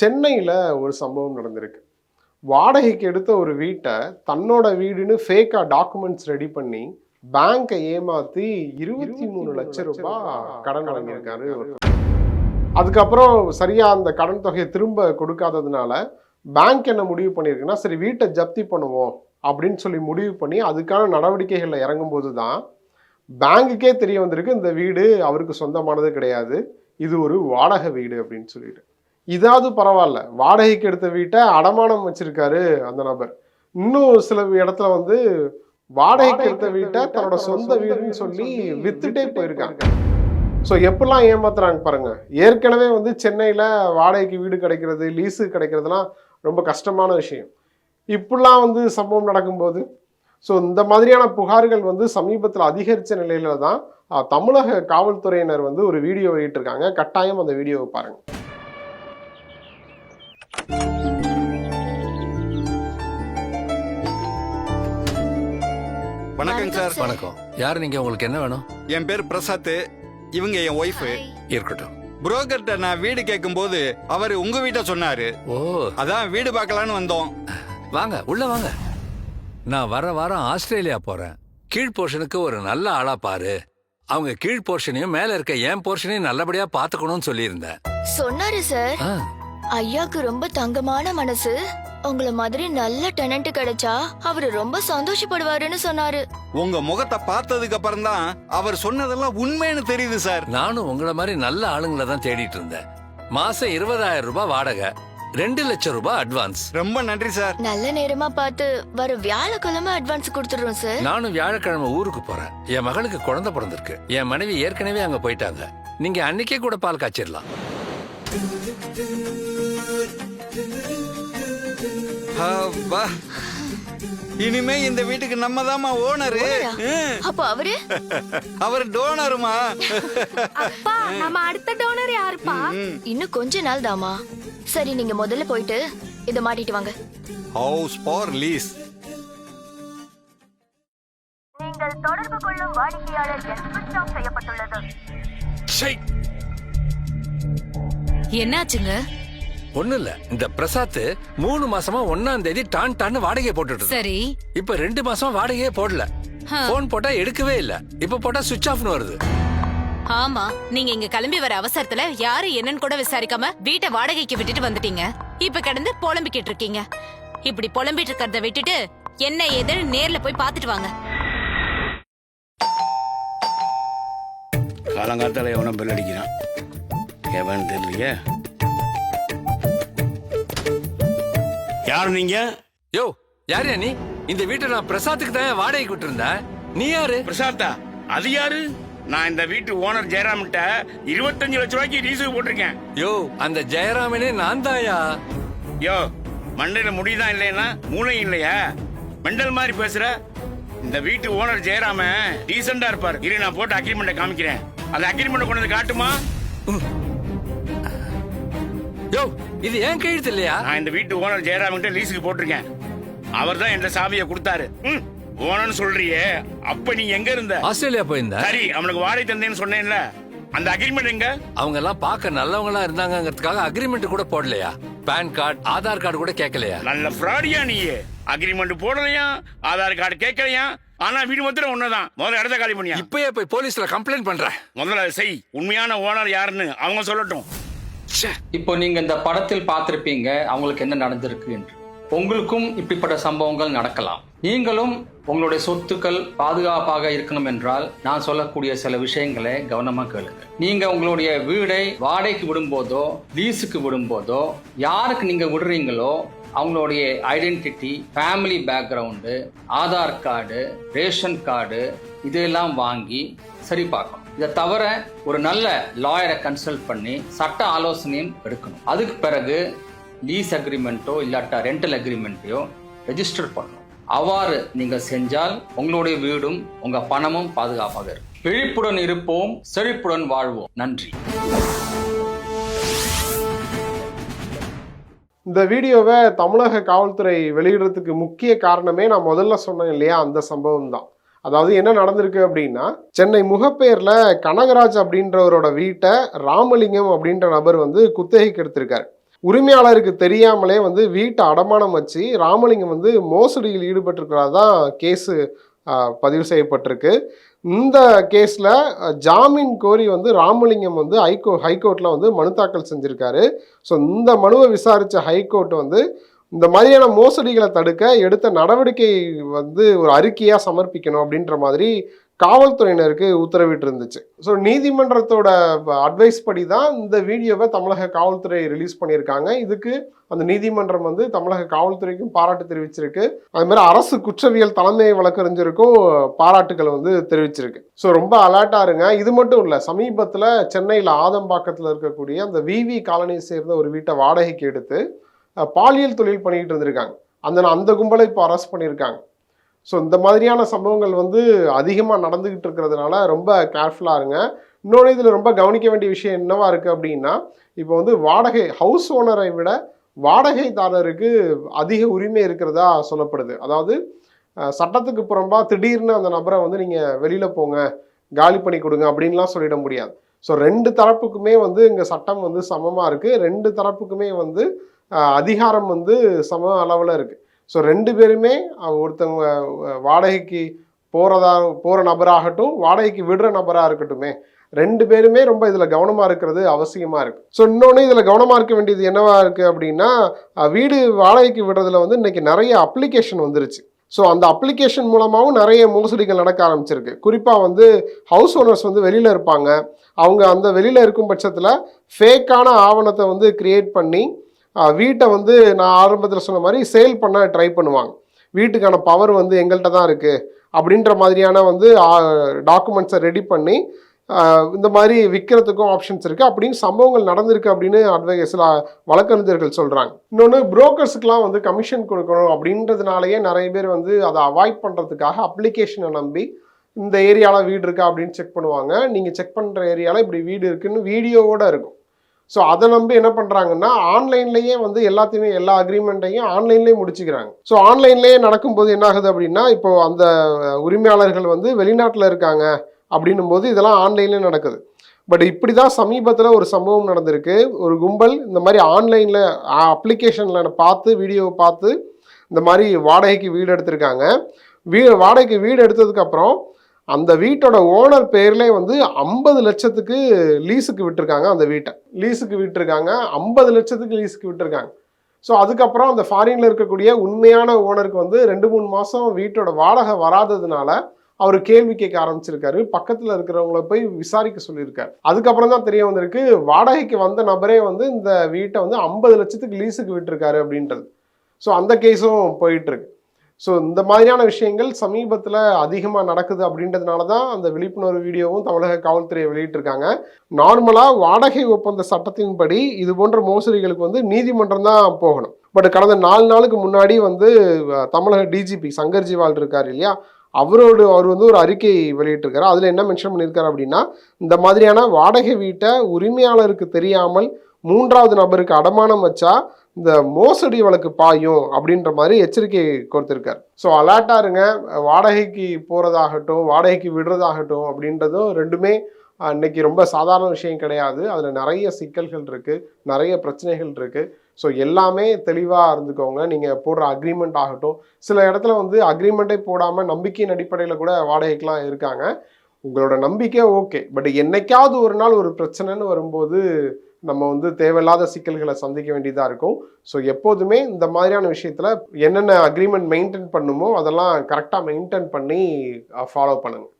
சென்னையில் ஒரு சம்பவம் நடந்திருக்கு. வாடகைக்கு எடுத்த ஒரு வீட்டை தன்னோட வீடுன்னு ஃபேக்காக டாக்குமெண்ட்ஸ் ரெடி பண்ணி பேங்கை ஏமாத்தி இருபத்தி மூணு லட்சம் ரூபாய் கடன் வாங்கியிருக்காரு ஒருத்தர். அதுக்கப்புறம் சரியா அந்த கடன் தொகையை திரும்ப கொடுக்காததுனால பேங்க் என்ன முடிவு பண்ணியிருக்குன்னா சரி வீட்டை ஜப்தி பண்ணுவோம் அப்படின்னு சொல்லி முடிவு பண்ணி அதுக்கான நடவடிக்கைகளில் இறங்கும்போது தான் பேங்குக்கே தெரிய வந்திருக்கு இந்த வீடு அவருக்கு சொந்தமானது கிடையாது இது ஒரு வாடகை வீடு அப்படின்னு சொல்லிட்டு. இதாவது பரவாயில்ல. வாடகைக்கு எடுத்த வீட்டை அடமானம் வச்சிருக்காரு அந்த நபர். இன்னும் சில இடத்துல வந்து வாடகைக்கு எடுத்த வீட்டை தன்னோட சொந்த வீடுன்னு சொல்லி வித்துட்டே போயிருக்காங்க. ஸோ எப்படிலாம் ஏமாத்துறாங்க பாருங்க. ஏற்கனவே வந்து சென்னையில் வாடகைக்கு வீடு கிடைக்கிறது லீஸு கிடைக்கிறதுலாம் ரொம்ப கஷ்டமான விஷயம். இப்படிலாம் வந்து சம்பவம் நடக்கும்போது ஸோ இந்த மாதிரியான புகார்கள் வந்து சமீபத்தில் அதிகரித்த நிலையில தான் தமிழக காவல்துறையினர் வந்து ஒரு வீடியோ வெளியிட்டிருக்காங்க. கட்டாயம் அந்த வீடியோவை பாருங்க. வணக்கம் சார். வணக்கம். யார் நீங்க? உங்களுக்கு என்ன வேணும்? என் பேர் பிரசாத் இவங்க என் ஒய்ஃபு இருக்கட்டும். புரோக்கர்ட்ட நான் வீடு கேட்கும்போது அவர் உங்க வீட்டை சொன்னாரு. ஓ. அதான் வீடு பார்க்கலான்னு வந்தோம். வாங்க உள்ள வாங்க. நான் வர வாரம் ஆஸ்திரேலியா போறேன். கீழ் போர்ஷனுக்கு ஒரு நல்ல ஆளா பாரு. அவங்க கீழ் போர்ஷனையும் மேல இருக்க என் போர்ஷனையும் நல்லபடியா பாத்துக்கணும்னு சொல்லியிருந்தேன். சொன்னாரு சார். ஆ, ஐயாக்கு ரொம்ப தங்கமான மனசு. உங்கள மாதிரி நல்ல டெனன்ட் கிடைச்சா அவரு ரொம்ப சந்தோஷப்படுவாருன்னு சொன்னாரு. உங்க முகத்தை பார்த்ததுக்கு அப்புறம் தான் அவர் சொன்னதெல்லாம் உண்மைன்னு தெரியுது சார். நானும் உங்கள மாதிரி நல்ல ஆளுங்களை தான் தேடிட்டு இருந்தேன். மாசம் இருபதாயிரம் ரூபாய் வாடகை ரெண்டு லட்சம் ரூபாய் அட்வான்ஸ் ரொம்ப நன்றி சார். நல்ல நேரமா பார்த்து வர வியாழக்கிழமை அட்வான்ஸ் கொடுத்துடுறோம் சார் நானும் வியாழக்கிழமை ஊருக்கு போறேன். என் மகளுக்கு குழந்தை பிறந்திருக்கு. என் மனைவி ஏற்கனவே அங்க போயிட்டாங்க. நீங்க அன்னைக்கே கூட பால் காய்ச்சிடலாம் அப்பா. இனிமே இந்த வீட்டுக்கு நம்ம தாமா ஓனரு? அப்போ அவரு? அவர் டோனருமா? அப்பா நம்ம அடுத்த டோனர் யாருப்பா? இன்னும் கொஞ்ச நாள் தாமா சரி நீங்க முதல்ல போயிட்டு இத மாட்டிட்டு வாங்க. ஹவுஸ் ஃபார் லீஸ் நீங்கள் தொடர்பு கொள்ளும் வாடிக்கையாளர் ஆஃப் செய்யப்பட்டுள்ளது. என்னாச்சுங்க? ஒண்ணு இல்ல. இந்த பிரசாத் மூணு மாசமா ஒன்னாம் தேதி டான் டான்னு வாடகையை போட்டுட்டு. சரி. இப்ப ரெண்டு மாசம் வாடகையே போடல. போன் போட்டா எடுக்கவே இல்ல. இப்ப போட்டா சுவிட்ச் ஆஃப்னு வருது. ஆமா நீங்க இங்க கிளம்பி வர அவசரத்துல யாரு என்னன்னு கூட விசாரிக்காம வீட்டை வாடகைக்கு விட்டுட்டு வந்துட்டீங்க. இப்ப கிடந்து புலம்பிக்கிட்டு இருக்கீங்க. இப்படி புலம்பிட்டு இருக்கறத விட்டுட்டு என்ன ஏதுன்னு நேர்ல போய் பாத்துட்டு வாங்க. காலங்காத்தால எவனோ பெல் அடிக்கிறான். எவன் தெரியலையே? யார் நீங்க? யோ யாரையா நீ? இந்த வீட்டை நான் பிரசாத்துக்கு தான் வாடகைக்கு விட்டுருந்தேன். நீ யாரு? பிரசாத்தா அது யாரு? நான் இந்த வீட்டு ஓனர் ஜெயராம்கிட்ட இருபத்தஞ்சு லட்ச ரூபாய்க்கு ரீசீவ் போட்டிருக்கேன். யோ அந்த ஜெயராமனே நான் தாயா யோ? மண்டையில முடிதான் இல்லைன்னா மூளை இல்லையா? மெண்டல் மாதிரி பேசுற. இந்த வீட்டு ஓனர் ஜெயராம டீசெண்டா இருப்பார். இரு நான் போட்டு அக்ரிமெண்ட்டை காமிக்கிறேன். அந்த அக்ரிமெண்ட் கொண்டு வந்து காட்டுமா? யோ இது ஏன் கையெழுத்து இல்லையா நான் இந்த வீட்டு ஓனர் ஜெயராம்கிட்ட லீஸுக்கு போட்டிருக்கேன். அவர் தான் என்ற சாவியை கொடுத்தாரு. ம், ஓனர்னு சொல்றியே அப்ப நீ எங்க இருந்த? ஆஸ்திரேலியா போயிருந்தேன் சரி அவனுக்கு வாடகை தந்தேன்னு சொன்னேன்ல. அந்த அக்ரிமெண்ட் எங்க? அவங்க எல்லாம் பார்க்க நல்லவங்களா இருந்தாங்கங்கிறதுக்காக அக்ரிமெண்ட் கூட போடலையா? பேன் கார்டு ஆதார் கார்டு கூட கேட்கலையா? நல்ல ஃப்ராடியா நீ அக்ரிமெண்ட் போடலையா ஆதார் கார்டு கேட்கலையா? ஆனா வீடு மாத்திரம் ஒண்ணுதான். முதல்ல இடத்த காலி பண்ணியா? இப்பயே போய் போலீஸ்ல கம்ப்ளைண்ட் பண்றேன். முதல்ல அதை செய். உண்மையான ஓனர் யாருன்னு அவங்க சொல்லட்டும். இப்போ நீங்க இந்த படத்தில் பார்த்திருப்பீங்க அவங்களுக்கு என்ன நடந்திருக்கு என்று. உங்களுக்கும் இப்படிப்பட்ட சம்பவங்கள் நடக்கலாம். நீங்களும் உங்களுடைய சொத்துக்கள் பாதுகாப்பாக இருக்கணும் என்றால் நான் சொல்லக்கூடிய சில விஷயங்களை கவனமா கேளுங்க. நீங்க உங்களுடைய வீடை வாடகைக்கு விடும்போதோ லீஸுக்கு விடும்போதோ யாருக்கு நீங்க விடுறீங்களோ அவங்களுடைய identity family background Aadhaar card ration card இதெல்லாம் வாங்கி சரி பார்க்கணும் இதை தவிர ஒரு நல்ல லாயரை கன்சல்ட் பண்ணி சட்ட ஆலோசனையும் எடுக்கணும். அதுக்கு பிறகு லீஸ் அக்ரிமெண்ட்டோ இல்லாட்டா ரெண்டல் அக்ரிமெண்ட்டையோ ரெஜிஸ்டர் பண்ணணும். அவ்வாறு நீங்கள் செஞ்சால் உங்களுடைய வீடும் உங்கள் பணமும் பாதுகாப்பாக இருக்கும். விழிப்புடன் இருப்போம் செழிப்புடன் வாழ்வோம். நன்றி. இந்த வீடியோவை தமிழக காவல்துறை வெளியிடுறதுக்கு முக்கிய காரணமே நான் முதல்ல சொன்னேன் இல்லையா? அந்த சம்பவம் தான் அதாவது என்ன நடந்திருக்கு அப்படின்னா சென்னை முகப்பேர்ல கனகராஜ் அப்படின்றவரோட வீட்டை ராமலிங்கம் அப்படின்ற நபர் வந்து குத்தகைக்கு எடுத்திருக்காரு. உரிமையாளருக்கு தெரியாமலே வந்து வீட்டை அடமானம் வச்சு ராமலிங்கம் வந்து மோசடியில் ஈடுபட்டிருக்கிறதா தான் கேஸு பதிவு செய்யப்பட்டிருக்கு. இந்த கேஸில் ஜாமீன் கோரி வந்து ராமலிங்கம் வந்து ஹைகோ ஹைகோர்ட்டில் வந்து மனு தாக்கல் செஞ்சுருக்காரு. ஸோ இந்த மனுவை விசாரித்த ஹைகோர்ட் வந்து இந்த மாதிரியான மோசடிகளை தடுக்க எடுத்த நடவடிக்கை வந்து ஒரு அறிக்கையாக சமர்ப்பிக்கணும் அப்படின்ற மாதிரி காவல்துறையினருக்கு உத்தரவிட்டு இருந்துச்சு ஸோ நீதிமன்றத்தோட அட்வைஸ் படி தான் இந்த வீடியோவை தமிழக காவல்துறை ரிலீஸ் பண்ணியிருக்காங்க. இதுக்கு அந்த நீதிமன்றம் வந்து தமிழக காவல்துறைக்கும் பாராட்டு தெரிவிச்சிருக்கு. அது மாதிரி அரசு குற்றவியல் தலைமை வழக்கறிஞருக்கும் பாராட்டுகள் வந்து தெரிவிச்சிருக்கு. ஸோ ரொம்ப அலர்ட்டாக இருங்க. இது மட்டும் இல்லை சமீபத்தில் சென்னையில் ஆதம்பாக்கத்தில் இருக்கக்கூடிய அந்த விவி காலனியை சேர்ந்த ஒரு வீட்டை வாடகைக்கு எடுத்து பாலியல் தொழில் பண்ணிக்கிட்டு இருந்திருக்காங்க. அந்த அந்த கும்பலை இப்போ அரெஸ்ட் பண்ணியிருக்காங்க ஸோ இந்த மாதிரியான சம்பவங்கள் வந்து அதிகமாக நடந்துக்கிட்டு இருக்கிறதுனால ரொம்ப கேர்ஃபுல்லாக இருங்க. இன்னொன்று இதில் ரொம்ப கவனிக்க வேண்டிய விஷயம் என்னவா இருக்குது அப்படின்னா இப்போ வந்து வாடகை ஹவுஸ் ஓனரை விட வாடகைதாரருக்கு அதிக உரிமை இருக்கிறதா சொல்லப்படுது. அதாவது சட்டத்துக்கு புறம்பா திடீர்னு அந்த நபரை வந்து நீங்கள் வெளியில் போங்க காலி பண்ணி கொடுங்க அப்படின்லாம் சொல்லிட முடியாது. ஸோ ரெண்டு தரப்புக்குமே வந்து இங்கே சட்டம் வந்து சமமாக இருக்குது ரெண்டு தரப்புக்குமே வந்து அதிகாரம் வந்து சம அளவில் இருக்குது ஸோ ரெண்டு பேருமே ஒருத்தவங்க வாடகைக்கு போகிறதா போகிற நபராகட்டும் வாடகைக்கு விடுற நபராக இருக்கட்டுமே ரெண்டு பேருமே ரொம்ப இதில் கவனமாக இருக்கிறது அவசியமாக இருக்குது ஸோ இன்னொன்று இதில் கவனமாக இருக்க வேண்டியது என்னவா இருக்குது அப்படின்னா வீடு வாடகைக்கு விடுறதுல வந்து இன்றைக்கி நிறைய அப்ளிகேஷன் வந்துருச்சு. ஸோ அந்த அப்ளிகேஷன் மூலமாகவும் நிறைய மோசடிகள் நடக்க ஆரம்பிச்சிருக்கு. குறிப்பாக வந்து ஹவுஸ் ஓனர்ஸ் வந்து வெளியில் இருப்பாங்க. அவங்க அந்த வெளியில் இருக்கும் பட்சத்தில் ஃபேக்கான ஆவணத்தை வந்து கிரியேட் பண்ணி வீட்டை வந்து நான் ஆரம்பத்தில் சொன்ன மாதிரி சேல் பண்ண ட்ரை பண்ணுவாங்க. வீட்டுக்கான பவர் வந்து எங்கள்கிட்ட தான் இருக்குது அப்படின்ற மாதிரியான வந்து டாக்குமெண்ட்ஸை ரெடி பண்ணி இந்த மாதிரி விற்கிறதுக்கும் ஆப்ஷன்ஸ் இருக்குது அப்படின்னு சம்பவங்கள் நடந்திருக்கு அப்படின்னு அட்வைஸ் வழக்கறிஞர்கள் சொல்கிறாங்க இன்னொன்று புரோக்கர்ஸுக்கெலாம் வந்து கமிஷன் கொடுக்கணும் அப்படின்றதுனாலயே நிறைய பேர் வந்து அதை அவாய்ட் பண்ணுறதுக்காக அப்ளிகேஷனை நம்பி இந்த ஏரியாவில் வீடு இருக்கா அப்படின்னு செக் பண்ணுவாங்க. நீங்கள் செக் பண்ணுற ஏரியாவில் இப்படி வீடு இருக்குன்னு வீடியோவோடு இருக்கும். ஸோ அதை நம்பி என்ன பண்ணுறாங்கன்னா ஆன்லைன்லேயே வந்து எல்லாத்தையுமே எல்லா அக்ரிமெண்ட்டையும் ஆன்லைன்லேயே முடிச்சுக்கிறாங்க. ஸோ ஆன்லைன்லேயே நடக்கும்போது என்ன ஆகுது அப்படின்னா இப்போ அந்த உரிமையாளர்கள் வந்து வெளிநாட்டில் இருக்காங்க அப்படின்னும் போது இதெல்லாம் ஆன்லைன்லேயே நடக்குது. பட் இப்படி தான் சமீபத்தில் ஒரு சம்பவம் நடந்திருக்கு. ஒரு கும்பல் இந்த மாதிரி ஆன்லைனில் அப்ளிகேஷனில் பார்த்து வீடியோவை பார்த்து இந்த மாதிரி வாடகைக்கு வீடு எடுத்திருக்காங்க. வீ வாடகைக்கு வீடு எடுத்ததுக்கப்புறம் அந்த வீட்டோட ஓனர் பேர்லேயே வந்து ஐம்பது லட்சத்துக்கு லீஸுக்கு விட்டுருக்காங்க அந்த வீட்டை. லீஸுக்கு விட்டிருக்காங்க ஐம்பது லட்சத்துக்கு லீஸுக்கு விட்டுருக்காங்க. ஸோ அதுக்கப்புறம் அந்த ஃபாரினில் இருக்கக்கூடிய உண்மையான ஓனருக்கு வந்து ரெண்டு மூணு மாதம் வீட்டோட வாடகை வராததுனால அவர் கேள்வி கேட்க ஆரம்பிச்சிருக்காரு. பக்கத்தில் இருக்கிறவங்கள போய் விசாரிக்க சொல்லியிருக்காரு. அதுக்கப்புறம் தான் தெரிய வந்திருக்கு வாடகைக்கு வந்த நபரே வந்து இந்த வீட்டை வந்து ஐம்பது லட்சத்துக்கு லீஸுக்கு விட்டிருக்காரு அப்படின்றது. ஸோ அந்த கேஸும் போயிட்டுருக்கு. ஸோ இந்த மாதிரியான விஷயங்கள் சமீபத்தில் அதிகமாக நடக்குது அப்படின்றதுனால தான் அந்த விழிப்புணர்வு வீடியோவும் தமிழக காவல்துறையை வெளியிட்டிருக்காங்க. நார்மலாக வாடகை ஒப்பந்த சட்டத்தின்படி இது போன்ற மோசடிகளுக்கு வந்து நீதிமன்றம் தான் போகணும். பட் கடந்த நாலு நாளுக்கு முன்னாடி வந்து தமிழக டிஜிபி சங்கர் ஜிவால் இருக்கார் இல்லையா? அவரோடு அவர் வந்து ஒரு அறிக்கை வெளியிட்டிருக்காரு. அதில் என்ன மென்ஷன் பண்ணியிருக்காரு அப்படின்னா இந்த மாதிரியான வாடகை வீட்டை உரிமையாளருக்கு தெரியாமல் மூன்றாவது நபருக்கு அடமானம் வச்சா இந்த மோசடி வழக்கு பாயும் அப்படின்ற மாதிரி எச்சரிக்கை கொடுத்துருக்கார். ஸோ அலர்ட்டாக இருங்க. வாடகைக்கு போகிறதாகட்டும் வாடகைக்கு விடுறதாகட்டும் அப்படின்றதும் ரெண்டுமே இன்னைக்கு ரொம்ப சாதாரண விஷயம் கிடையாது. அதில் நிறைய சிக்கல்கள் இருக்குது நிறைய பிரச்சனைகள் இருக்குது ஸோ எல்லாமே தெளிவாக இருந்துக்கோங்க. நீங்கள் போடுற அக்ரிமெண்ட் ஆகட்டும். சில இடத்துல வந்து அக்ரிமெண்ட்டே போடாமல் நம்பிக்கையின் அடிப்படையில் கூட வாடகைக்கெலாம் இருக்காங்க. உங்களோட நம்பிக்கை ஓகே. பட் என்னைக்காவது ஒரு நாள் ஒரு பிரச்சனைன்னு வரும்போது நம்ம வந்து தேவையில்லாத சிக்கல்களை சந்திக்க வேண்டியதாக இருக்கும். ஸோ எப்போதுமே இந்த மாதிரியான விஷயத்தில் என்னென்ன அக்ரிமெண்ட் மெயின்டைன் பண்ணுமோ அதெல்லாம் கரெக்டாக மெயின்டைன் பண்ணி ஃபாலோ பண்ணுங்க.